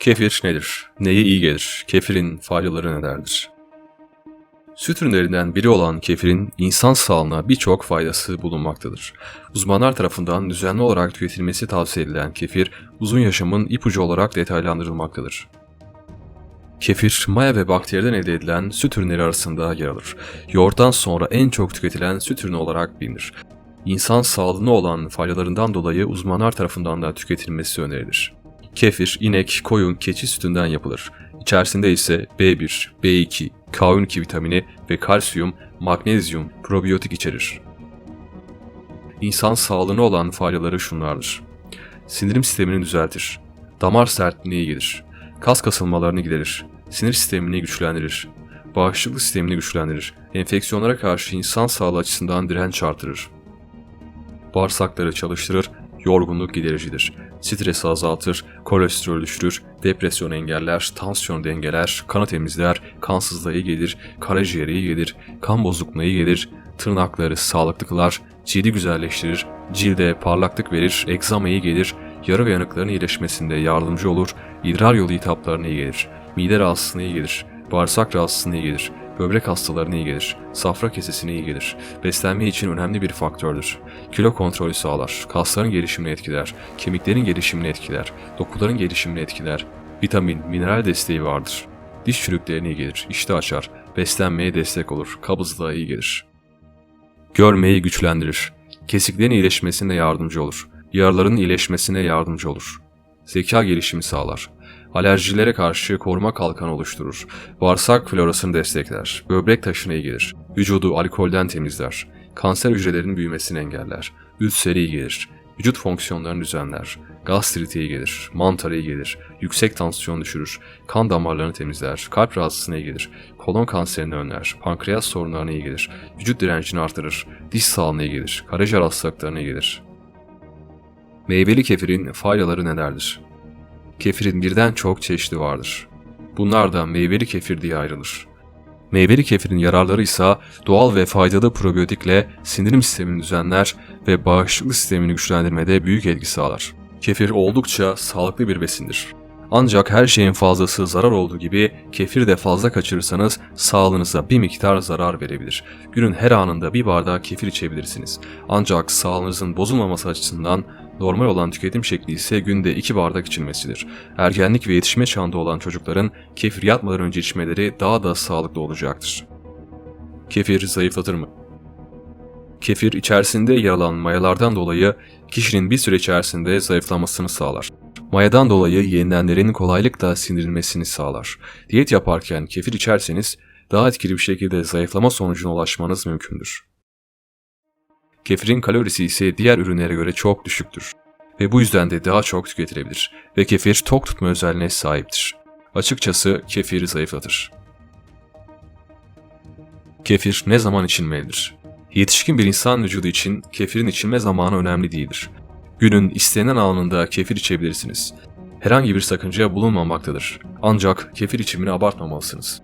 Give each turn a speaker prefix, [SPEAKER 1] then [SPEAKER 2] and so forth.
[SPEAKER 1] Kefir nedir? Neye iyi gelir? Kefirin faydaları nelerdir? Süt ürünlerinden biri olan kefirin insan sağlığına birçok faydası bulunmaktadır. Uzmanlar tarafından düzenli olarak tüketilmesi tavsiye edilen kefir, uzun yaşamın ipucu olarak detaylandırılmaktadır. Kefir, maya ve bakteriden elde edilen süt ürünleri arasında yer alır. Yoğurttan sonra en çok tüketilen süt ürünü olarak bilinir. İnsan sağlığına olan faydalarından dolayı uzmanlar tarafından da tüketilmesi önerilir. Kefir, inek, koyun, keçi sütünden yapılır. İçerisinde ise B1, B2, K12 vitamini ve kalsiyum, magnezyum, probiyotik içerir. İnsan sağlığına olan faydaları şunlardır. Sindirim sistemini düzeltir. Damar sertliğine iyi gelir. Kas kasılmalarını giderir. Sinir sistemini güçlendirir. Bağışıklık sistemini güçlendirir. Enfeksiyonlara karşı insan sağlığı açısından direnç artırır. Bağırsakları çalıştırır, yorgunluk gidericidir. Stresi azaltır, kolesterol düşürür, depresyon engeller, tansiyon dengeler, kanı temizler, kansızlığa iyi gelir, karaciğere iyi gelir, kan bozukluğuna iyi gelir, tırnakları sağlıklı kılar, cildi güzelleştirir, cilde parlaklık verir, egzama iyi gelir, yara ve yanıkların iyileşmesinde yardımcı olur, idrar yolu iltihaplarına iyi gelir, mide rahatsızlığına iyi gelir, bağırsak rahatsızlığına iyi gelir, böbrek hastalarına iyi gelir, safra kesesine iyi gelir, beslenme için önemli bir faktördür. Kilo kontrolü sağlar, kasların gelişimini etkiler, kemiklerin gelişimini etkiler, dokuların gelişimini etkiler, vitamin, mineral desteği vardır. Diş çürüklerine iyi gelir, iştah açar, beslenmeye destek olur, kabızlığa iyi gelir. Görmeyi güçlendirir, kesiklerin iyileşmesine yardımcı olur, yaraların iyileşmesine yardımcı olur. Zeka gelişimi sağlar, alerjilere karşı koruma kalkanı oluşturur. Bağırsak florasını destekler. Böbrek taşına iyi gelir. Vücudu alkolden temizler. Kanser hücrelerinin büyümesini engeller. Ülsere iyi gelir. Vücut fonksiyonlarını düzenler. Gastrite iyi gelir. Mantar iyi gelir. Yüksek tansiyon düşürür. Kan damarlarını temizler. Kalp rahatsızlığına iyi gelir. Kolon kanserini önler. Pankreas sorunlarına iyi gelir. Vücut direncini artırır. Diş sağlığına iyi gelir. Karaciğer hastalıklarına iyi gelir. Meyveli kefirin faydaları nelerdir? Kefirin birden çok çeşidi vardır. Bunlar da meyveli kefir diye ayrılır. Meyveli kefirin yararları ise doğal ve faydalı probiyotikle sindirim sistemini düzenler ve bağışıklık sistemini güçlendirmede büyük etki sağlar. Kefir oldukça sağlıklı bir besindir. Ancak her şeyin fazlası zarar olduğu gibi kefir de fazla kaçırırsanız sağlığınıza bir miktar zarar verebilir. Günün her anında bir bardağı kefir içebilirsiniz. Ancak sağlığınızın bozulmaması açısından normal olan tüketim şekli ise günde 2 bardak içilmesidir. Ergenlik ve yetişme çağında olan çocukların kefir yatmadan önce içmeleri daha da sağlıklı olacaktır. Kefir zayıflatır mı? Kefir içerisinde yer alan mayalardan dolayı kişinin bir süre içerisinde zayıflamasını sağlar. Mayadan dolayı yenilenlerin kolaylıkla sindirilmesini sağlar. Diyet yaparken kefir içerseniz daha etkili bir şekilde zayıflama sonucuna ulaşmanız mümkündür. Kefirin kalorisi ise diğer ürünlere göre çok düşüktür ve bu yüzden de daha çok tüketilebilir ve kefir tok tutma özelliğine sahiptir. Açıkçası kefiri zayıflatır. Kefir ne zaman içilmelidir? Yetişkin bir insan vücudu için kefirin içilme zamanı önemli değildir. Günün istenen anında kefir içebilirsiniz. Herhangi bir sakınca bulunmamaktadır. Ancak kefir içimini abartmamalısınız.